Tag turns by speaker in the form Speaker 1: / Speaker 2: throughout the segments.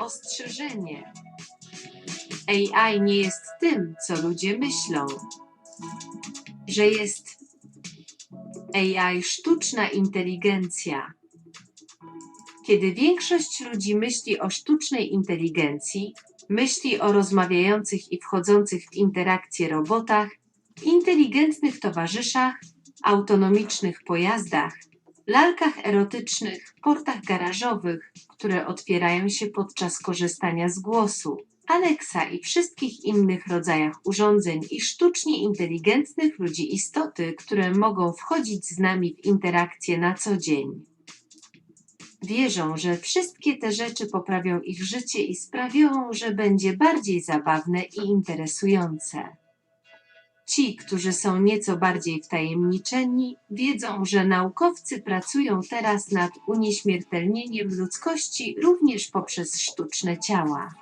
Speaker 1: Ostrzeżenie. AI nie jest tym, co ludzie myślą, że jest AI sztuczna inteligencja. Kiedy większość ludzi myśli o sztucznej inteligencji, myśli o rozmawiających i wchodzących w interakcje robotach, inteligentnych towarzyszach, autonomicznych pojazdach, lalkach erotycznych, portach garażowych, które otwierają się podczas korzystania z głosu, Alexa i wszystkich innych rodzajach urządzeń i sztucznie inteligentnych ludzi istoty, które mogą wchodzić z nami w interakcje na co dzień. Wierzą, że wszystkie te rzeczy poprawią ich życie i sprawią, że będzie bardziej zabawne i interesujące. Ci, którzy są nieco bardziej wtajemniczeni, wiedzą, że naukowcy pracują teraz nad unieśmiertelnieniem ludzkości również poprzez sztuczne ciała.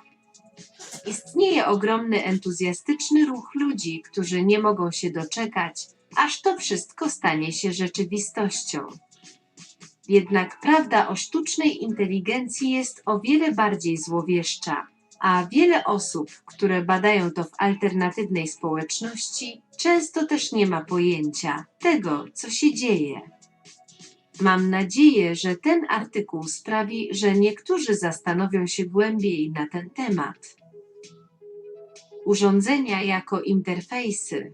Speaker 1: Istnieje ogromny entuzjastyczny ruch ludzi, którzy nie mogą się doczekać, aż to wszystko stanie się rzeczywistością. Jednak prawda o sztucznej inteligencji jest o wiele bardziej złowieszcza, a wiele osób, które badają to w alternatywnej społeczności, często też nie ma pojęcia tego, co się dzieje. Mam nadzieję, że ten artykuł sprawi, że niektórzy zastanowią się głębiej na ten temat. Urządzenia jako interfejsy.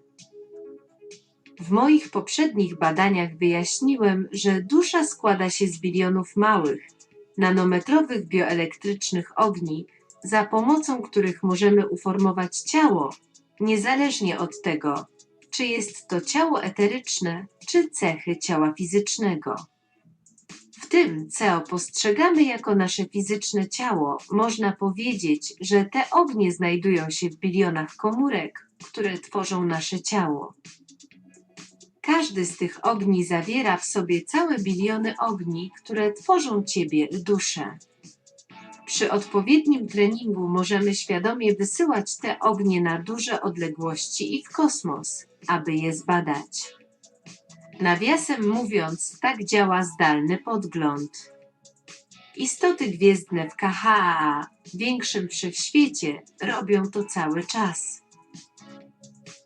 Speaker 1: W moich poprzednich badaniach wyjaśniłem, że dusza składa się z bilionów małych, nanometrowych bioelektrycznych ogni, za pomocą których możemy uformować ciało, niezależnie od tego, czy jest to ciało eteryczne, czy cechy ciała fizycznego. W tym, co postrzegamy jako nasze fizyczne ciało, można powiedzieć, że te ognie znajdują się w bilionach komórek, które tworzą nasze ciało. Każdy z tych ogni zawiera w sobie całe biliony ogni, które tworzą ciebie, duszę. Przy odpowiednim treningu możemy świadomie wysyłać te ognie na duże odległości i w kosmos, aby je zbadać. Nawiasem mówiąc, tak działa zdalny podgląd. Istoty gwiezdne w KHA, większym wszechświecie, robią to cały czas.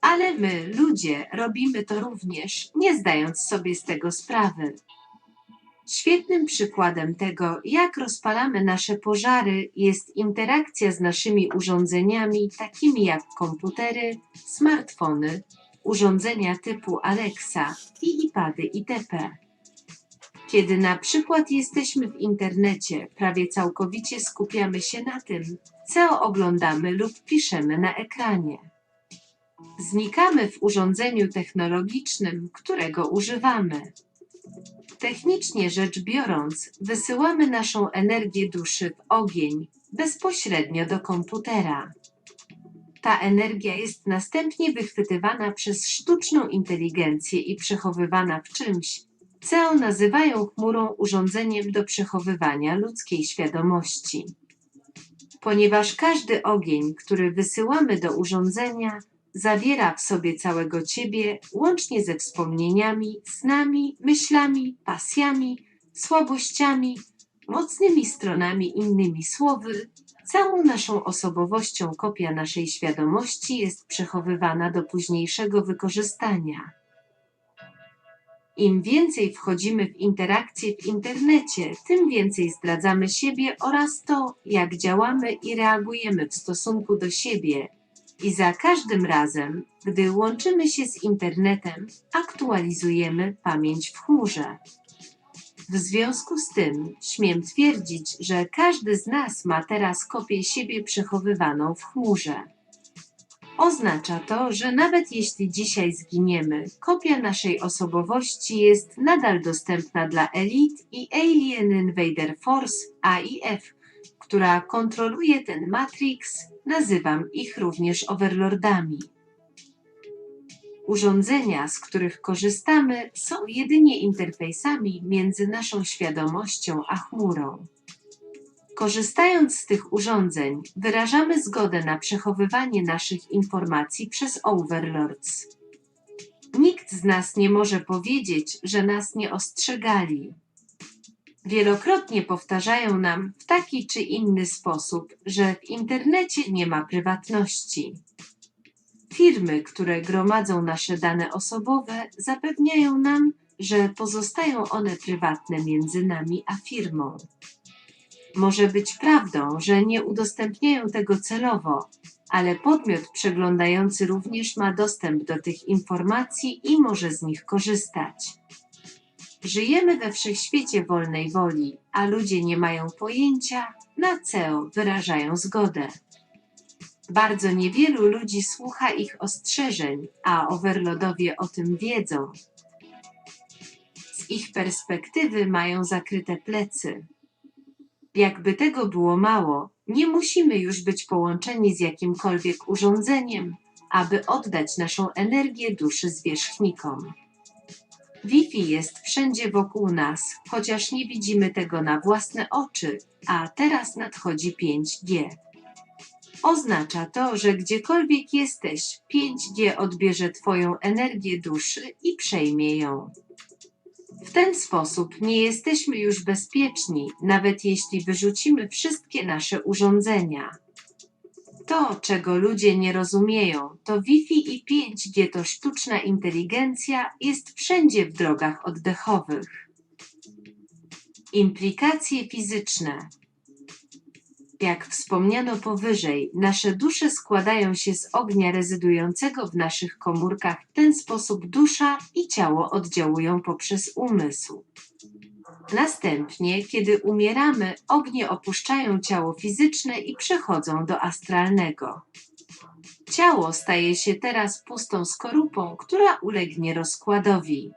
Speaker 1: Ale my, ludzie, robimy to również, nie zdając sobie z tego sprawy. Świetnym przykładem tego, jak rozpalamy nasze pożary, jest interakcja z naszymi urządzeniami, takimi jak komputery, smartfony, urządzenia typu Alexa i iPady itp. Kiedy na przykład jesteśmy w internecie, prawie całkowicie skupiamy się na tym, co oglądamy lub piszemy na ekranie. Znikamy w urządzeniu technologicznym, którego używamy. Technicznie rzecz biorąc, wysyłamy naszą energię duszy w ogień bezpośrednio do komputera. Ta energia jest następnie wychwytywana przez sztuczną inteligencję i przechowywana w czymś, co nazywają chmurą urządzeniem do przechowywania ludzkiej świadomości. Ponieważ każdy ogień, który wysyłamy do urządzenia, zawiera w sobie całego ciebie, łącznie ze wspomnieniami, snami, myślami, pasjami, słabościami, mocnymi stronami, innymi słowy, całą naszą osobowością kopia naszej świadomości jest przechowywana do późniejszego wykorzystania. Im więcej wchodzimy w interakcje w internecie, tym więcej zdradzamy siebie oraz to, jak działamy i reagujemy w stosunku do siebie. I za każdym razem, gdy łączymy się z internetem, aktualizujemy pamięć w chmurze. W związku z tym śmiem twierdzić, że każdy z nas ma teraz kopię siebie przechowywaną w chmurze. Oznacza to, że nawet jeśli dzisiaj zginiemy, kopia naszej osobowości jest nadal dostępna dla elit i Alien Invader Force AIF, która kontroluje ten Matrix, nazywam ich również overlordami. Urządzenia, z których korzystamy, są jedynie interfejsami między naszą świadomością a chmurą. Korzystając z tych urządzeń, wyrażamy zgodę na przechowywanie naszych informacji przez Overlords. Nikt z nas nie może powiedzieć, że nas nie ostrzegali. Wielokrotnie powtarzają nam w taki czy inny sposób, że w internecie nie ma prywatności. Firmy, które gromadzą nasze dane osobowe, zapewniają nam, że pozostają one prywatne między nami a firmą. Może być prawdą, że nie udostępniają tego celowo, ale podmiot przeglądający również ma dostęp do tych informacji i może z nich korzystać. Żyjemy we wszechświecie wolnej woli, a ludzie nie mają pojęcia, na co wyrażają zgodę. Bardzo niewielu ludzi słucha ich ostrzeżeń, a overlodowie o tym wiedzą. Z ich perspektywy mają zakryte plecy. Jakby tego było mało, nie musimy już być połączeni z jakimkolwiek urządzeniem, aby oddać naszą energię duszy zwierzchnikom. Wi-Fi jest wszędzie wokół nas, chociaż nie widzimy tego na własne oczy, a teraz nadchodzi 5G. Oznacza to, że gdziekolwiek jesteś, 5G odbierze Twoją energię duszy i przejmie ją. W ten sposób nie jesteśmy już bezpieczni, nawet jeśli wyrzucimy wszystkie nasze urządzenia. To, czego ludzie nie rozumieją, to Wi-Fi i 5G to sztuczna inteligencja jest wszędzie w drogach oddechowych. Implikacje fizyczne. Jak wspomniano powyżej, nasze dusze składają się z ognia rezydującego w naszych komórkach. W ten sposób dusza i ciało oddziałują poprzez umysł. Następnie, kiedy umieramy, ognie opuszczają ciało fizyczne i przechodzą do astralnego. Ciało staje się teraz pustą skorupą, która ulegnie rozkładowi.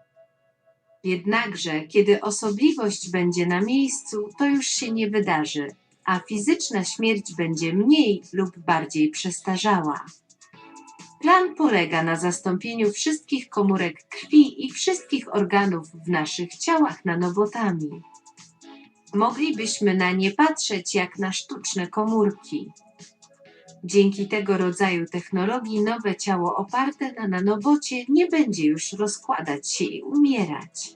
Speaker 1: Jednakże, kiedy osobliwość będzie na miejscu, to już się nie wydarzy, a fizyczna śmierć będzie mniej lub bardziej przestarzała. Plan polega na zastąpieniu wszystkich komórek krwi i wszystkich organów w naszych ciałach nanobotami. Moglibyśmy na nie patrzeć jak na sztuczne komórki. Dzięki tego rodzaju technologii nowe ciało oparte na nanobocie nie będzie już rozkładać się i umierać.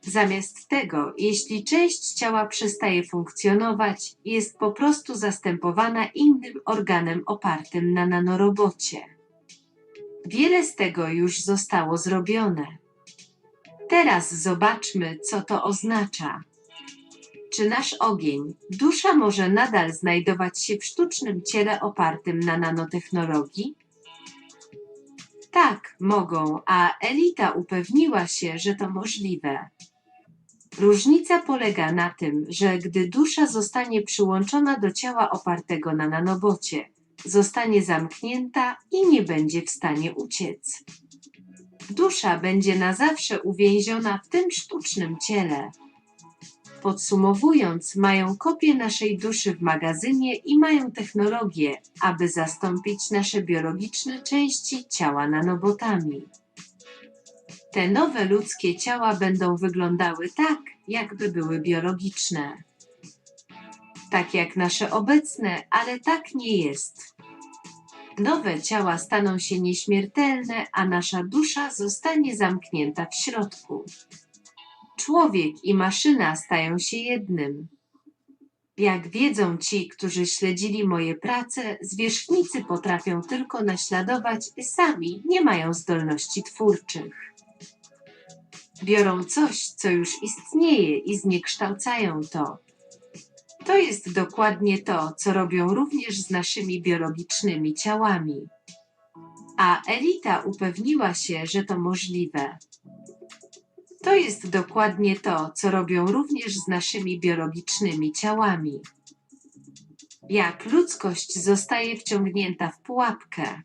Speaker 1: Zamiast tego, jeśli część ciała przestaje funkcjonować, jest po prostu zastępowana innym organem opartym na nanorobocie. Wiele z tego już zostało zrobione. Teraz zobaczmy, co to oznacza. Czy nasz ogień, dusza może nadal znajdować się w sztucznym ciele opartym na nanotechnologii? Tak, mogą, a elita upewniła się, że to możliwe. Różnica polega na tym, że gdy dusza zostanie przyłączona do ciała opartego na nanobocie, zostanie zamknięta i nie będzie w stanie uciec. Dusza będzie na zawsze uwięziona w tym sztucznym ciele. Podsumowując, mają kopię naszej duszy w magazynie i mają technologię, aby zastąpić nasze biologiczne części ciała nanobotami. Te nowe ludzkie ciała będą wyglądały tak, jakby były biologiczne. Tak jak nasze obecne, ale tak nie jest. Nowe ciała staną się nieśmiertelne, a nasza dusza zostanie zamknięta w środku. Człowiek i maszyna stają się jednym. Jak wiedzą ci, którzy śledzili moje prace, zwierzchnicy potrafią tylko naśladować i sami nie mają zdolności twórczych. Biorą coś, co już istnieje i zniekształcają to. To jest dokładnie to, co robią również z naszymi biologicznymi ciałami. A elita upewniła się, że to możliwe. To jest dokładnie to, co robią również z naszymi biologicznymi ciałami. Jak ludzkość zostaje wciągnięta w pułapkę.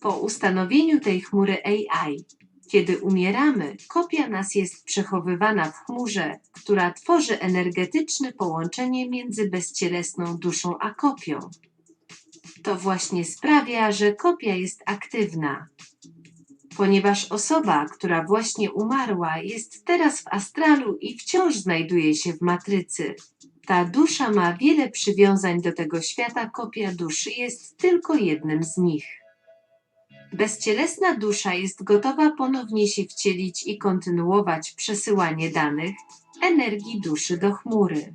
Speaker 1: Po ustanowieniu tej chmury AI, kiedy umieramy, kopia nas jest przechowywana w chmurze, która tworzy energetyczne połączenie między bezcielesną duszą a kopią. To właśnie sprawia, że kopia jest aktywna. Ponieważ osoba, która właśnie umarła, jest teraz w astralu i wciąż znajduje się w matrycy. Ta dusza ma wiele przywiązań do tego świata, kopia duszy jest tylko jednym z nich. Bezcielesna dusza jest gotowa ponownie się wcielić i kontynuować przesyłanie danych, energii duszy do chmury.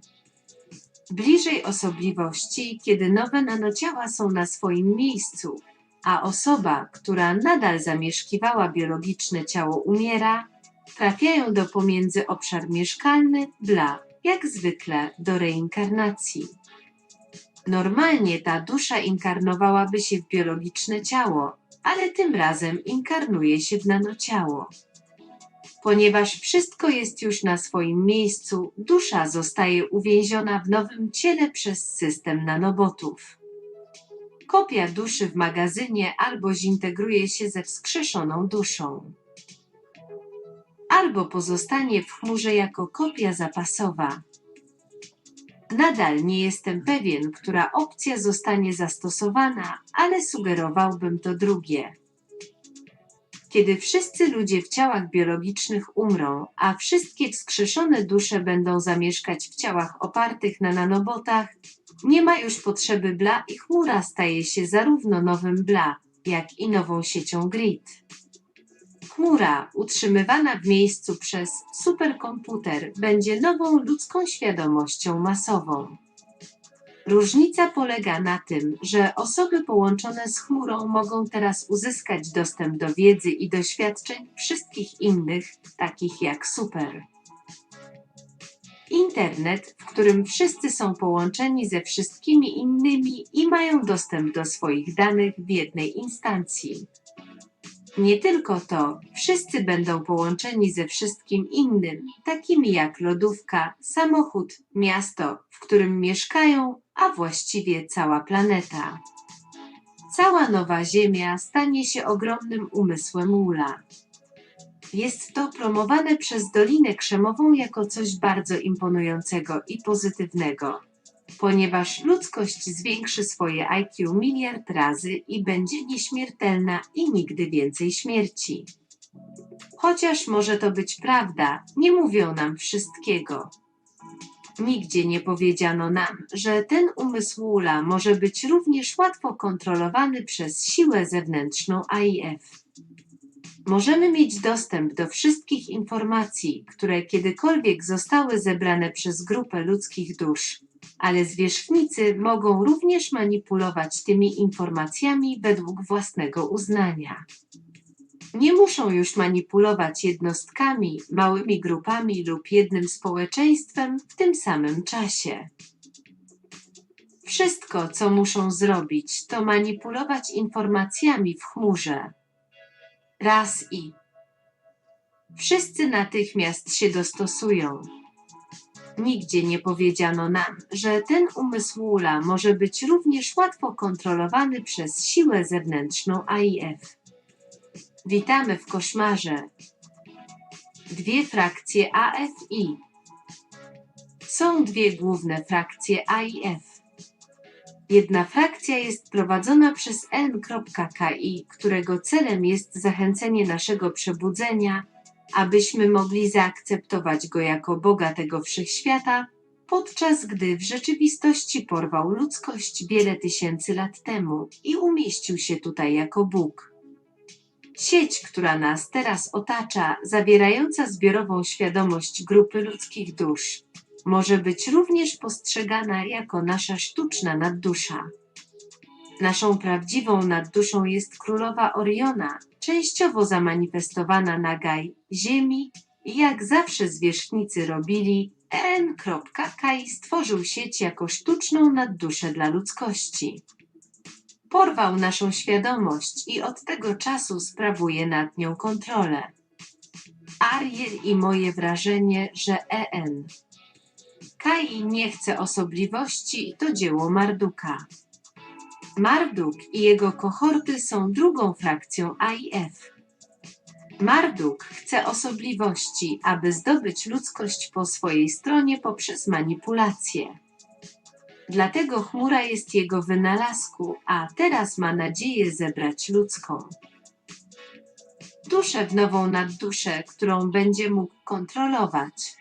Speaker 1: Bliżej osobliwości, kiedy nowe nanociała są na swoim miejscu, a osoba, która nadal zamieszkiwała biologiczne ciało umiera, trafiają do pomiędzy obszar mieszkalny, bla, jak zwykle do reinkarnacji. Normalnie ta dusza inkarnowałaby się w biologiczne ciało, ale tym razem inkarnuje się w nanociało. Ponieważ wszystko jest już na swoim miejscu, dusza zostaje uwięziona w nowym ciele przez system nanobotów. Kopia duszy w magazynie albo zintegruje się ze wskrzeszoną duszą, albo pozostanie w chmurze jako kopia zapasowa. Nadal nie jestem pewien, która opcja zostanie zastosowana, ale sugerowałbym to drugie. Kiedy wszyscy ludzie w ciałach biologicznych umrą, a wszystkie wskrzeszone dusze będą zamieszkać w ciałach opartych na nanobotach, nie ma już potrzeby bla i chmura staje się zarówno nowym bla, jak i nową siecią grid. Chmura, utrzymywana w miejscu przez superkomputer, będzie nową ludzką świadomością masową. Różnica polega na tym, że osoby połączone z chmurą mogą teraz uzyskać dostęp do wiedzy i doświadczeń wszystkich innych, takich jak super. Internet, w którym wszyscy są połączeni ze wszystkimi innymi i mają dostęp do swoich danych w jednej instancji. Nie tylko to, wszyscy będą połączeni ze wszystkim innym, takimi jak lodówka, samochód, miasto, w którym mieszkają, a właściwie cała planeta. Cała nowa Ziemia stanie się ogromnym umysłem Ula. Jest to promowane przez Dolinę Krzemową jako coś bardzo imponującego i pozytywnego, ponieważ ludzkość zwiększy swoje IQ miliard razy i będzie nieśmiertelna i nigdy więcej śmierci. Chociaż może to być prawda, nie mówią nam wszystkiego. Nigdzie nie powiedziano nam, że ten umysł Ula może być również łatwo kontrolowany przez siłę zewnętrzną AIF. Możemy mieć dostęp do wszystkich informacji, które kiedykolwiek zostały zebrane przez grupę ludzkich dusz, ale zwierzchnicy mogą również manipulować tymi informacjami według własnego uznania. Nie muszą już manipulować jednostkami, małymi grupami lub jednym społeczeństwem w tym samym czasie. Wszystko, co muszą zrobić, to manipulować informacjami w chmurze. Raz i. Wszyscy natychmiast się dostosują. Nigdzie nie powiedziano nam, że ten umysł Ula może być również łatwo kontrolowany przez siłę zewnętrzną AIF. Witamy w koszmarze. Dwie frakcje AFI. Są dwie główne frakcje AIF. Jedna frakcja jest prowadzona przez N.KI, którego celem jest zachęcenie naszego przebudzenia, abyśmy mogli zaakceptować go jako Boga tego wszechświata, podczas gdy w rzeczywistości porwał ludzkość wiele tysięcy lat temu i umieścił się tutaj jako Bóg. Sieć, która nas teraz otacza, zawierająca zbiorową świadomość grupy ludzkich dusz, może być również postrzegana jako nasza sztuczna naddusza. Naszą prawdziwą nadduszą jest królowa Oriona, częściowo zamanifestowana na Gaj, Ziemi i jak zawsze zwierzchnicy robili, N.Kai stworzył sieć jako sztuczną nadduszę dla ludzkości. Porwał naszą świadomość i od tego czasu sprawuje nad nią kontrolę. Ariel i moje wrażenie, że EN. Kai nie chce osobliwości, to dzieło Marduka. Marduk i jego kohorty są drugą frakcją AIF. Marduk chce osobliwości, aby zdobyć ludzkość po swojej stronie poprzez manipulację. Dlatego chmura jest jego wynalazku, a teraz ma nadzieję zebrać ludzką. Duszę w nową nadduszę, którą będzie mógł kontrolować.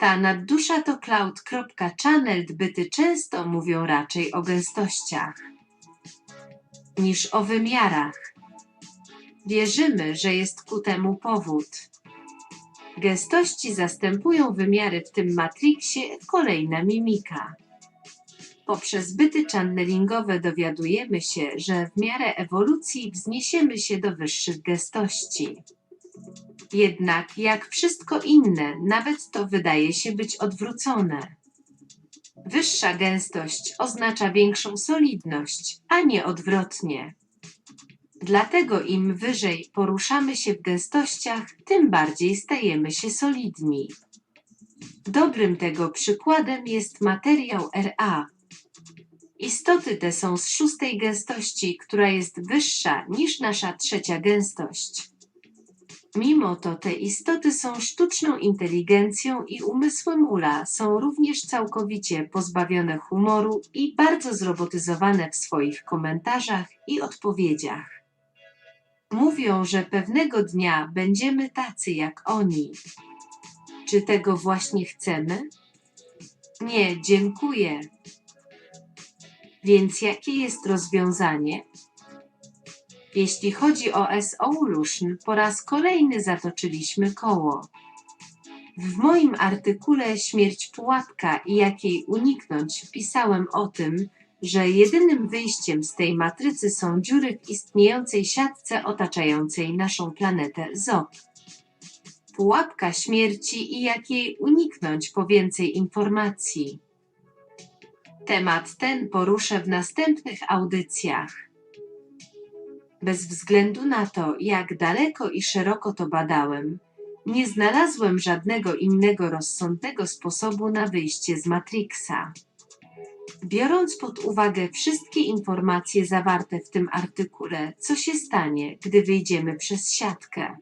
Speaker 1: Ta naddusza to cloud.channeled byty często mówią raczej o gęstościach niż o wymiarach. Wierzymy, że jest ku temu powód. Gęstości zastępują wymiary w tym matriksie kolejna mimika. Poprzez byty channelingowe dowiadujemy się, że w miarę ewolucji wzniesiemy się do wyższych gęstości. Jednak, jak wszystko inne, nawet to wydaje się być odwrócone. Wyższa gęstość oznacza większą solidność, a nie odwrotnie. Dlatego im wyżej poruszamy się w gęstościach, tym bardziej stajemy się solidni. Dobrym tego przykładem jest materiał Ra. Istoty te są z szóstej gęstości, która jest wyższa niż nasza trzecia gęstość. Mimo to te istoty są sztuczną inteligencją i umysłem Ula są również całkowicie pozbawione humoru i bardzo zrobotyzowane w swoich komentarzach i odpowiedziach. Mówią, że pewnego dnia będziemy tacy jak oni. Czy tego właśnie chcemy? Nie, dziękuję. Więc jakie jest rozwiązanie? Jeśli chodzi o S-Evolution, po raz kolejny zatoczyliśmy koło. W moim artykule Śmierć pułapka i jak jej uniknąć pisałem o tym, że jedynym wyjściem z tej matrycy są dziury w istniejącej siatce otaczającej naszą planetę ZOP. Pułapka śmierci i jak jej uniknąć po więcej informacji. Temat ten poruszę w następnych audycjach. Bez względu na to, jak daleko i szeroko to badałem, nie znalazłem żadnego innego rozsądnego sposobu na wyjście z Matrixa. Biorąc pod uwagę wszystkie informacje zawarte w tym artykule, co się stanie, gdy wyjdziemy przez siatkę?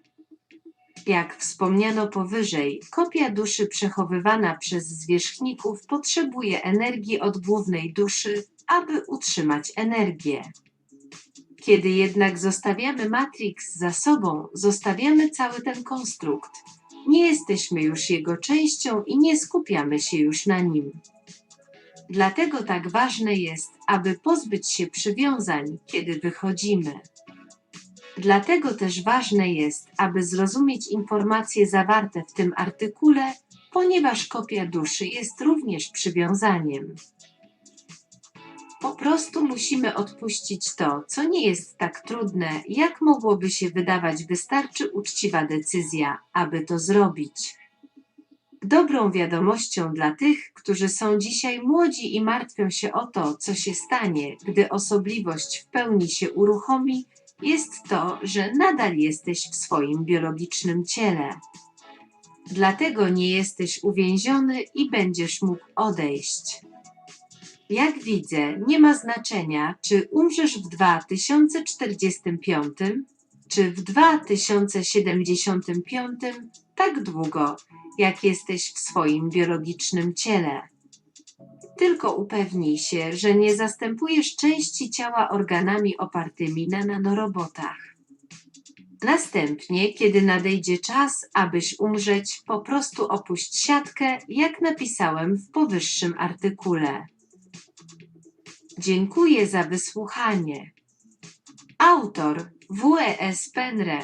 Speaker 1: Jak wspomniano powyżej, kopia duszy przechowywana przez zwierzchników potrzebuje energii od głównej duszy, aby utrzymać energię. Kiedy jednak zostawiamy Matrix za sobą, zostawiamy cały ten konstrukt. Nie jesteśmy już jego częścią i nie skupiamy się już na nim. Dlatego tak ważne jest, aby pozbyć się przywiązań, kiedy wychodzimy. Dlatego też ważne jest, aby zrozumieć informacje zawarte w tym artykule, ponieważ kopia duszy jest również przywiązaniem. Po prostu musimy odpuścić to, co nie jest tak trudne, jak mogłoby się wydawać, wystarczy uczciwa decyzja, aby to zrobić. Dobrą wiadomością dla tych, którzy są dzisiaj młodzi i martwią się o to, co się stanie, gdy osobliwość w pełni się uruchomi, jest to, że nadal jesteś w swoim biologicznym ciele. Dlatego nie jesteś uwięziony i będziesz mógł odejść. Jak widzę, nie ma znaczenia, czy umrzesz w 2045, czy w 2075, tak długo, jak jesteś w swoim biologicznym ciele. Tylko upewnij się, że nie zastępujesz części ciała organami opartymi na nanorobotach. Następnie, kiedy nadejdzie czas, abyś umrzeć, po prostu opuść siatkę, jak napisałem w powyższym artykule. Dziękuję za wysłuchanie. Autor W.E.S. Penre